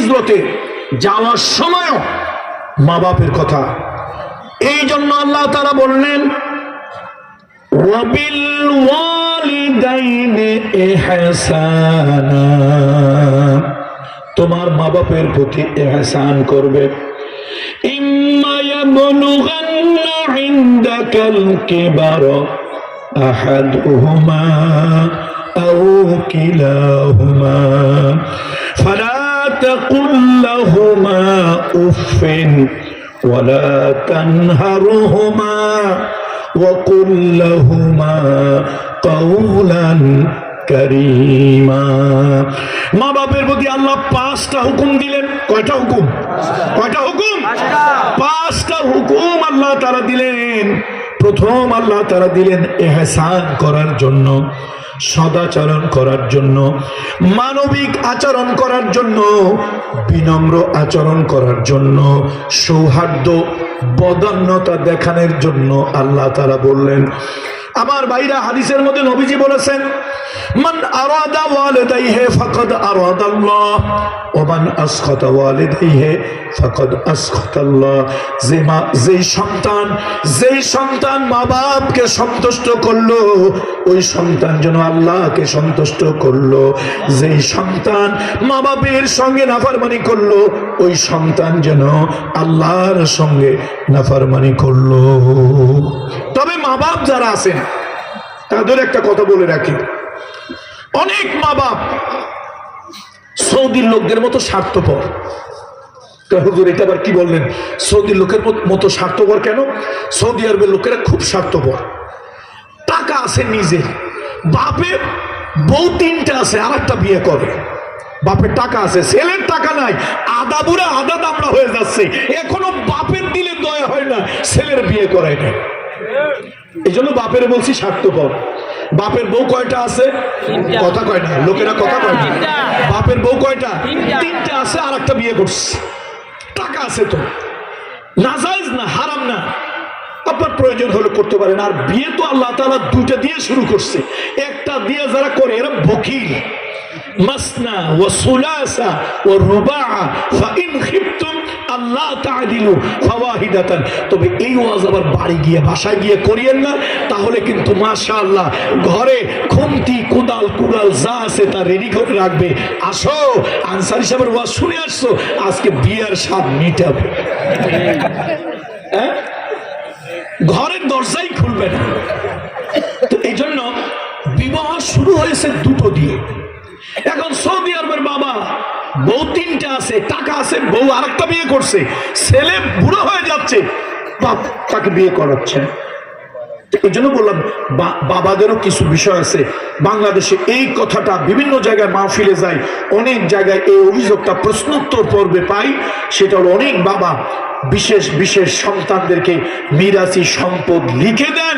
হিজরতে যাওয়ার সময়ও মা বাপের কথা এই জন্য আল্লাহ তারা বললেন وبالوالدين إحسانا তোমার মা বাপের প্রতি এহসান করবে ইম্মা ইয়াবলুগান্না ইনদাকাল কিবার আহাদুহুমা আও কিলাহুমা ফালা তাকুল লাহুমা উফিন ولا تنهرهما وقل لهما قولا করিমা মা বাপের প্রতি আল্লাহ পাঁচটা হুকুম দিলেন কয়টা হুকুম কয়টা হুকুম পাঁচটা হুকুম আল্লাহ তারা দিলেন প্রথম আল্লাহ তারা দিলেন এহসান করার জন্য সদাচরণ করার জন্য, মানবিক আচরণ করার জন্য, বিনম্র আচরণ করার জন্য, সৌহার্দ্য, বদান্যতা দেখানোর জন্য আল্লাহ তারা বললেন। আমার ভাইরা হাদিসের মধ্যে নবীজি বলেছেন মান আরাদা ওয়ালিদাইহি ফাকাদ আরাদাল্লাহ, ওয়া মান আসখাতা ওয়ালিদাইহি ফাকাদ আসখাতাল্লাহ। যে মা যেই সন্তান যেই সন্তান মা বাপকে সন্তুষ্ট করল, ওই সন্তান যেন আল্লাহকে সন্তুষ্ট করল। যেই সন্তান মা বাপের সঙ্গে নাফরমানি করল, ওই সন্তান যেন আল্লাহর সঙ্গে নাফরমানি করল। তবে মা বাপ যারা আছেন তাদের একটা কথা বলে রাখি। অনেক মা বাপ সৌদির লোকদের মতো স্বার্থপর। হুজুর, এটা আবার কি বললেন? সৌদি লোকের মত- মতো স্বার্থপর কেন? সৌদি আরবের লোকেরা খুব স্বার্থপর। টাকা আছে নিজে। বাপের বউ তিনটা আছে আর একটা বিয়ে করে। বাপের টাকা আছে, ছেলের টাকা নাই। আদা বুড়া, আদা দামড়া হয়ে যাচ্ছে। এখনও বাপের দিলে দয়া হয় না, ছেলের বিয়ে করায় না। এই জন্য বাপের বলছি স্বার্থপর। বাপের বউ কয়টা আছে? কথা কয় না লোকেরা কথা কয় না। বাপের বউ কয়টা? তিনটা। আছে আর একটা বিয়ে করছে। টাকা আছে তো। নাজাইজ না হারাম না। আপনার প্রয়োজন হলে করতে পারেন। আর বিয়ে তো আল্লাহ তাআলা দুইটা দিয়ে শুরু করছে। একটা দিয়ে যারা করে এরা বকিল। মাসনা ও সুলাসা ও রুবা ফাইন খিফতুম আল্লাহ তাআদিলু ফাওয়াহিদাতান। তবে এই ওয়াজ আবার বাড়ি গিয়ে, বাসায় গিয়ে করিয়েন না। তাহলে কিন্তু মাশাআল্লাহ ঘরে খুমতি, কুদাল, কুড়াল যা আছে তা রেডি করে রাখবে। আসো, আনসারি সাহেবের ওয়াজ শুনে আসছো, আজকে বিয়ের স্বাদ মিটাবে। হ্যাঁ? ঘরের দরজাই খুলবে না। তো এই জন্য বিবাহ শুরু হয়েছে দুটো দিয়ে। এখন বউ তিনটা আছে টাকা আছে, বউ আরেকটা বিয়ে করছে। ছেলে বুড়ো হয়ে যাচ্ছে, বাপ তাকে বিয়ে করাচ্ছে। এই জন্য বললাম বাবাদেরও কিছু বিষয় আছে। বাংলাদেশে এই কথাটা বিভিন্ন জায়গায় মাহফিলে যায়, অনেক জায়গায় এই অভিযোগটা প্রশ্নোত্তর পর্বে পাই। সেটা হলো অনেক বাবা বিশেষ বিশেষ সন্তানদেরকে মিরাসি সম্পদ লিখে দেন,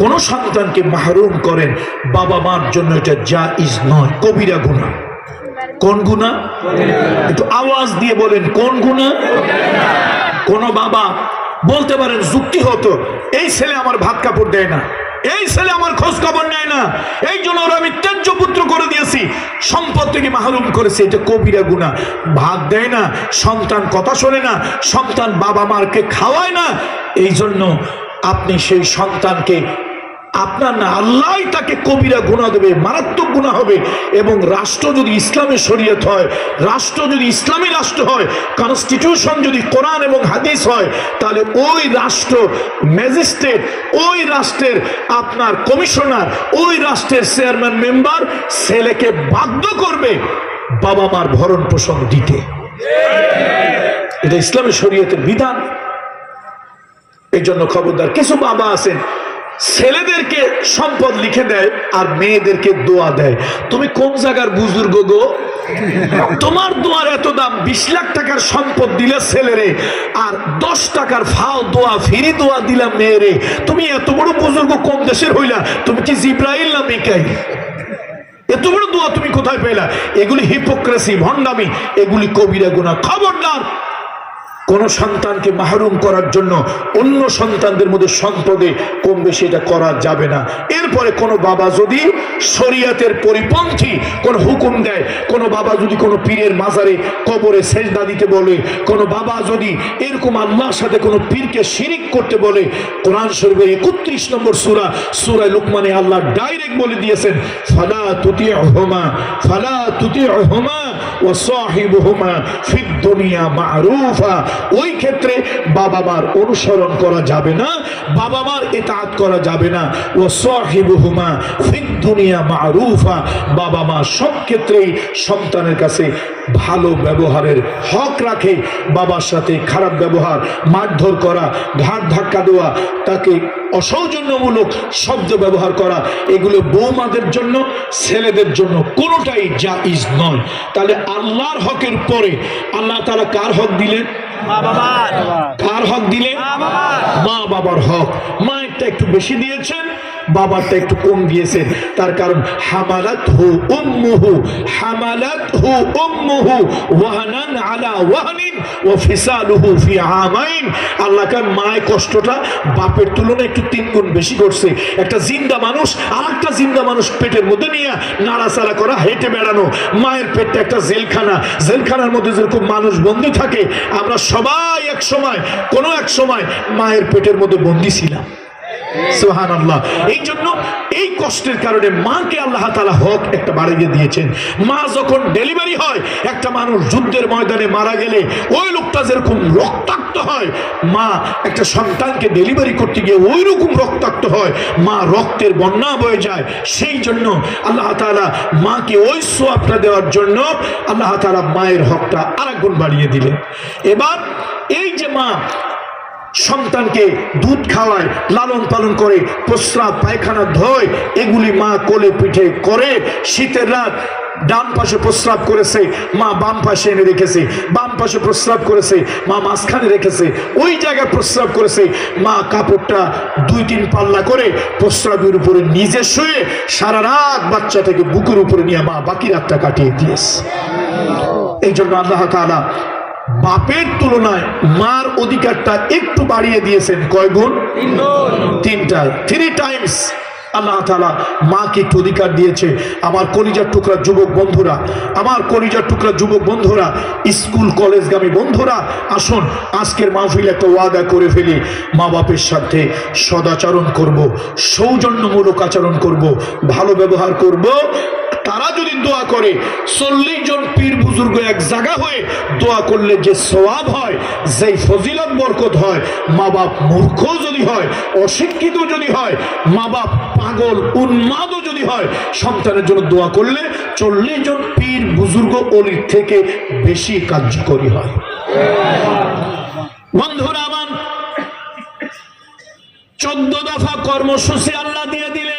কোনো সন্তানকে মাহরুম করেন। বাবা মার জন্য এটা যা ইজ নয়, কবিরা গুণা কোন গুণা? একটু আওয়াজ দিয়ে বলেন, কোন গুণা? কোন বাবা বলতে পারেন, যুক্তি হতো, এই ছেলে আমার ভাত কাপড় দেয় না, এই ছেলে আমার খোঁজ খবর নেয় না, এই জন্য ওরা আমি ত্যায্য পুত্র করে দিয়েছি। সম্পদ থেকে মাহরুম করেছে, এটা কবিরা গুণা। ভাত দেয় না, সন্তান কথা শোনে না, সন্তান বাবা মারকে খাওয়ায় না, এই জন্য আপনি সেই সন্তানকে আপনার না, আল্লাহ তাকে কবিরা গুণা দেবে, মারাত্মক গুণা হবে। এবং রাষ্ট্র যদি ইসলামের শরীয়ত হয়, রাষ্ট্র যদি ইসলামী রাষ্ট্র হয় কনস্টিটিউশন যদি কোরআন এবং হাদিস হয়, তাহলে ওই রাষ্ট্র ম্যাজিস্ট্রেট, ওই রাষ্ট্রের আপনার কমিশনার, ওই রাষ্ট্রের চেয়ারম্যান মেম্বার ছেলেকে বাধ্য করবে বাবা মার ভরণ পোষণ দিতে। এটা ইসলামের শরীয়তের বিধান। এই জন্য খবরদার, কিছু বাবা আছেন ছেলেদেরকে সম্পদ লিখে দেয় আর মেয়েদেরকে দোয়া দেয়। তুমি কোন জায়গার বুজুর্গ গো? তোমার দোয়ার এত দাম, বিশ লাখ টাকার সম্পদ দিলে ছেলেরে আর দশ টাকার ফাও দোয়া, ফিরি দোয়া দিলাম মেয়েরে তুমি এত বড় বুজুর্গ কোন দেশের হইলা? তুমি কি জিব্রাইল না মিকাই এত বড় দোয়া তুমি কোথায় পেলা? এগুলি হিপোক্রেসি ভণ্ডামি, এগুলি কবিরা গুণা খবরদার কোন সন্তানকে মাহরুম করার জন্য অন্য সন্তানদের মধ্যে সম্পদে কম বেশি এটা করা যাবে না। এরপরে কোনো বাবা যদি শরিয়াতের পরিপন্থী, কোন হুকুম দেয়, কোনো বাবা যদি কোনো পীরের মাজারে কবরে সেজদা দিতে বলে, কোনো বাবা যদি এরকম আল্লাহর সাথে কোনো পীরকে শিরিক করতে বলে, কোরআন শরীফের একত্রিশ নম্বর সুরা সুরায় লুকমানে আল্লাহ ডাইরেক্ট বলে দিয়েছেন, ফালা তুতি হোমা ফালা তুতি হোমা ও সাহিবহুমা ফিদ দুনিয়া মারুফা। ওই ক্ষেত্রে বাবা মার অনুসরণ করা যাবে না, বাবা মার এতাত করা যাবে না। ও সাহিবহুমা ফিদ দুনিয়া মারুফা। বাবা মা সব ক্ষেত্রেই সন্তানের কাছে ভালো ব্যবহারের হক রাখে, বাবার সাথে খারাপ ব্যবহার, মারধর করা, ঘাট ধাক্কা দেওয়া, তাকে অসৌজন্যমূলক শব্দ ব্যবহার করা এগুলো বৌমাদের জন্য ছেলেদের জন্য কোনোটাই যা ইজ নয়। তাহলে আল্লাহর হকের পরে আল্লাহ তারা কার হক দিলেন? কার হক দিলেন? মা বাবার হক। মা একটা একটু বেশি দিয়েছেন বাবারটা একটু কম দিয়েছেন তার কারণ হামালাত হু উম্মুহু, হামালাত হু উম্মুহু ওয়াহানান আলা ওয়াহানিন ও ফিসালুহু ফি আমাইন। আল্লাহ কার মায়ের কষ্টটা বাপের তুলনায় একটু তিন গুণ বেশি করছে। একটা জিন্দা মানুষ আর একটা জিন্দা মানুষ পেটের মধ্যে নিয়ে নাড়াচাড়া করা, হেঁটে বেড়ানো। মায়ের পেটটা একটা জেলখানা। জেলখানার মধ্যে যেরকম মানুষ বন্দি থাকে, আমরা সবাই এক সময়, কোনো এক সময় মায়ের পেটের মধ্যে বন্দি ছিলাম। এই জন্য এই কষ্টের কারণে মাকে আল্লাহ তালা হক একটা বাড়িয়ে দিয়েছেন। মা যখন ডেলিভারি হয়, একটা মানুষ যুদ্ধের ময়দানে মারা গেলে ওই লোকটা যেরকম রক্তাক্ত হয়, মা একটা সন্তানকে ডেলিভারি করতে গিয়ে ওই রকম রক্তাক্ত হয়, মা রক্তের বন্যা বয়ে যায়। সেই জন্য আল্লাহ তালা মাকে ওই সোয়াবটা দেওয়ার জন্য আল্লাহ তালা মায়ের হকটা আরেক গুণ বাড়িয়ে দিলেন। এবার এই যে মা সন্তানকে দুধ খাওয়ায়, লালন পালন করে, প্রস্রাব, পায়খানা, ধোয়, এগুলি মা কোলে পিঠে করে শীতের রাত ডান পাশে প্রস্রাব করেছে, মা বাম পাশে এনে রেখেছে, বাম পাশে প্রস্রাব করেছে, মা মাঝখানে রেখেছে, ওই জায়গায় প্রস্রাব করেছে, মা কাপড়টা দুই তিন পাল্লা করে প্রস্রাবের উপরে নিজে শুয়ে সারা রাত বাচ্চাটাকে বুকের উপরে নিয়ে মা বাকি রাতটা কাটিয়ে দিয়েছে। এই জন্য আল্লাহ তাআলা বাপের তুলনায় মার অধিকারটা একটু বাড়িয়ে দিয়েছেন কয় গুণ? তিনটা থ্রি টাইমস আল্লাহ তালা মাকে একটু অধিকার দিয়েছে। আমার কলিজার টুকরা যুবক বন্ধুরা আমার কলিজার টুকরা যুবক বন্ধুরা স্কুল কলেজগামী বন্ধুরা আসুন আজকের মাহফিল একটা ওয়াদা করে ফেলি। মা বাপের সাথে সদাচরণ করব সৌজন্যমূলক আচরণ করব ভালো ব্যবহার করব তারা যদি দোয়া করে, চল্লিশ জন পীর বুজুর্গ এক জায়গা হয়ে দোয়া করলে যে সওয়াব হয়, যেই ফজিলত বরকত হয় মা বাপ মূর্খ যদি হয়, অশিক্ষিত যদি হয় মা বাপ পাগল উন্মাদও যদি হয়, সন্তানের জন্য দোয়া করলে চল্লিশ জন পীর বুজুর্গ অলির থেকে বেশি কার্যকরী হয়। বন্ধুরা আমার চোদ্দ দফা কর্মসূচি আল্লাহ দিয়ে দিলেন।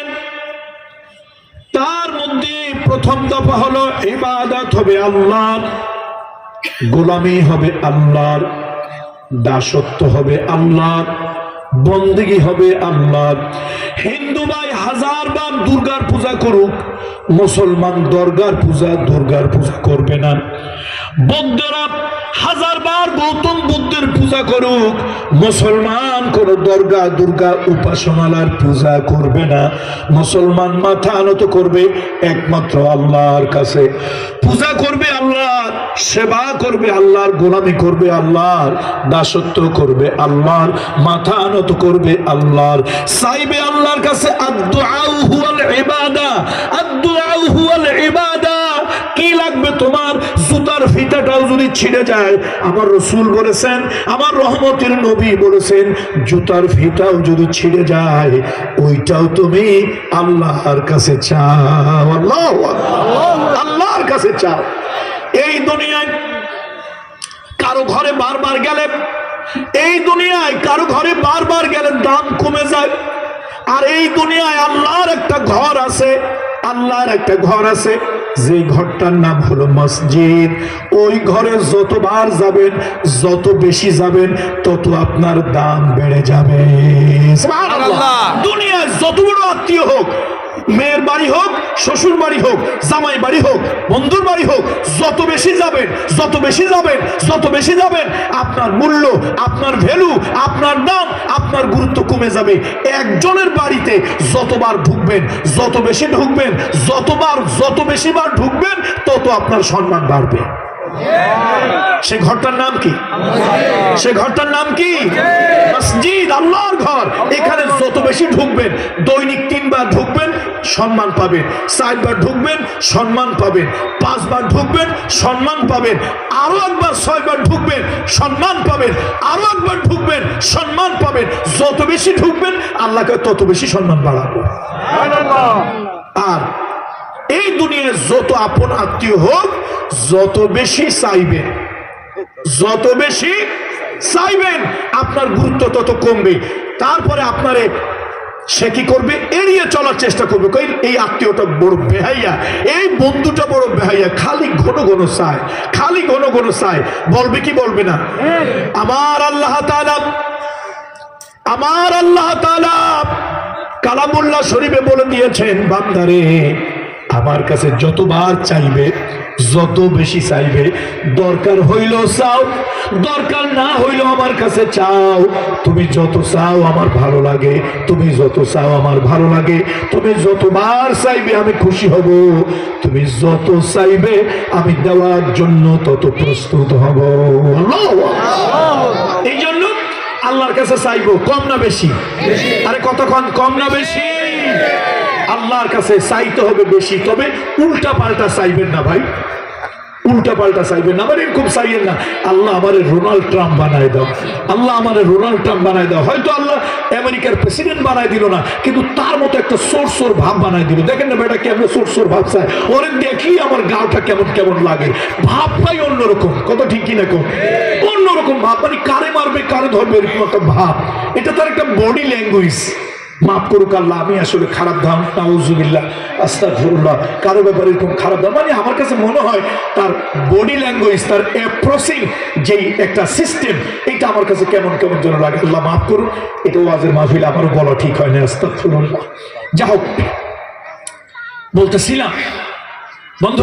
প্রথম দফা হলো ইবাদত হবে আল্লাহর, গোলামি হবে আল্লাহর, দাসত্ব হবে আল্লাহর, বন্দিগি হবে আল্লাহর। হিন্দু ভাই হাজার বার দুর্গার পূজা করুক, মুসলমান দরগার পূজা, দুর্গার পূজা করবে না। বৌদ্ধরা হাজার বার গৌতম বুদ্ধের পূজা করুক, মুসলমান কোন দরগা, দুর্গা উপাসনালার পূজা করবে না। মুসলমান মাথা আনত করবে একমাত্র আল্লাহর কাছে। পূজা করবে আল্লাহর সেবা করবে আল্লাহর, গোলামি করবে আল্লাহর, দাসত্ব করবে আল্লাহর, মাথা আনত করবে আল্লাহর। চাইবে আল্লাহর কাছে আদুআউ হুয়াল ইবাদা আদুআউ হুয়াল ইবাদা। ফিতাটাও যদি ছিঁড়ে যায়, আমার রসুল বলেছেন, আমার রহমতের নবী বলেছেন, জুতার ফিতাও যদি ছিঁড়ে যায়, ওইটাও তুমি আল্লাহর কাছে চাও। আল্লাহ আল্লাহর কাছে চাও। এই দুনিয়ায় কারও ঘরে বারবার গেলে, এই দুনিয়ায় কারও ঘরে বারবার গেলে দাম কমে যায়। আর এই দুনিয়ায় আল্লাহর একটা ঘর আছে, আল্লাহর একটা ঘর আছে। যে ঘরটার নাম হলো মসজিদ ওই ঘরে যতবার যাবেন যত বেশি যাবেন তত আপনার দাম বেড়ে যাবে। দুনিয়ায় যত বড় আত্মীয় হোক মেয়ের বাড়ি হোক, শ্বশুর বাড়ি হোক, জামাই বাড়ি হোক, বন্ধুর বাড়ি হোক, যত বেশি যাবেন, যত বেশি যাবেন, যত বেশি যাবেন, আপনার মূল্য, আপনার ভ্যালু আপনার দাম আপনার গুরুত্ব কমে যাবে। একজনের বাড়িতে যতবার ঢুকবেন, যত বেশি ঢুকবেন, যতবার, যত বেশি বার ঢুকবেন, তত আপনার সম্মান বাড়বে। সে ঘরটার নাম কি? সে ঘরটার নাম কি? মসজিদ, আল্লাহর ঘর। এখানে যত বেশি ঢুকবেন, দৈনিক তিনবার ঢুকবেন সম্মান পাবেন। চারবার ঢুকবেন, সম্মান পাবেন। পাঁচবার ঢুকবেন, সম্মান পাবেন। আরও একবার ছয়বার ঢুকবেন, সম্মান পাবেন। আরও একবার ঢুকবেন, সম্মান পাবেন। যত বেশি ঢুকবেন, আল্লাহকে তত বেশি সম্মান বাড়াবো। আর এই দুনিয়ায় যত আপন আত্মীয় হোক, যত বেশি চাইবেন যত বেশি চাইবেন, আপনার গুরুত্ব তত কমবে। তারপরে আপনারে সে কি করবে? এড়িয়ে চলার চেষ্টা করবে। কই? এই আত্মীয়টা বড় বেহাইয়া, এই বন্ধুটা বড় বেহাইয়া, খালি ঘন ঘন চায়, খালি ঘন ঘন চায়। বলবে কি বলবে না? আমার আল্লাহ আমার আল্লাহ কালামুল্লাহ শরীফে বলে দিয়েছেন, বান্দারে আমার কাছে যতবার চাইবে, যত বেশি চাইবে, দরকার হইল চাও, দরকার না হইল আমার কাছে চাও। তুমি যত চাও আমার ভালো লাগে, তুমি যত চাও আমার ভালো লাগে, তুমি যতবার চাইবে আমি খুশি হব, তুমি যত চাইবে আমি দেওয়ার জন্য তত প্রস্তুত হব। এই জন্য আল্লাহর কাছে চাইব, কম না বেশি? আরে কতক্ষণ? কম না বেশি? আল্লাহর কাছে চাইতে হবে বেশি। তবে উল্টা পাল্টা চাইবেন না ভাই। উল্টা পাল্টা চাইবেন না। আমার এরকম চাইয়েন না। আল্লাহ আমার রোনাল্ড ট্রাম্প বানায় দাও। আল্লাহ আমার রোনাল্ড ট্রাম্প বানায় দাও। হয়তো আল্লাহ আমেরিকার প্রেসিডেন্ট বানায় দিল না, কিন্তু তার মতো একটা সোর সোর ভাব বানায় দিল। দেখেন না বেটা কেমন সোর সোর ভাব চায়। ওরে দেখি আমার গাওটা কেমন কেমন লাগে। ভাব ভাবটাই অন্যরকম। কত ঠিক কিনা কম অন্যরকম ভাব। মানে কারে মারবে, কারে ধরবে, এরকম একটা ভাব। এটা তার একটা বডি ল্যাঙ্গুয়েজ মাফ করুক আল্লাহ, আমি আসলে খারাপ ধাম নাউজুবিল্লাহ, আস্তাগফিরুল্লাহ। কারও ব্যাপারে এরকম খারাপ ধাম মানে আমার কাছে মনে হয় তার বডি ল্যাঙ্গুয়েজ তার অ্যাপ্রোচিং যেই একটা সিস্টেম এটা আমার কাছে কেমন কেমন যেন লাগে। আল্লাহ মাফ করুন এটা ওয়াজের মাহফিল আমারও বলা ঠিক হয় না, আস্তাগফিরুল্লাহ। যা হোক বলতেছিলাম, বন্ধুরা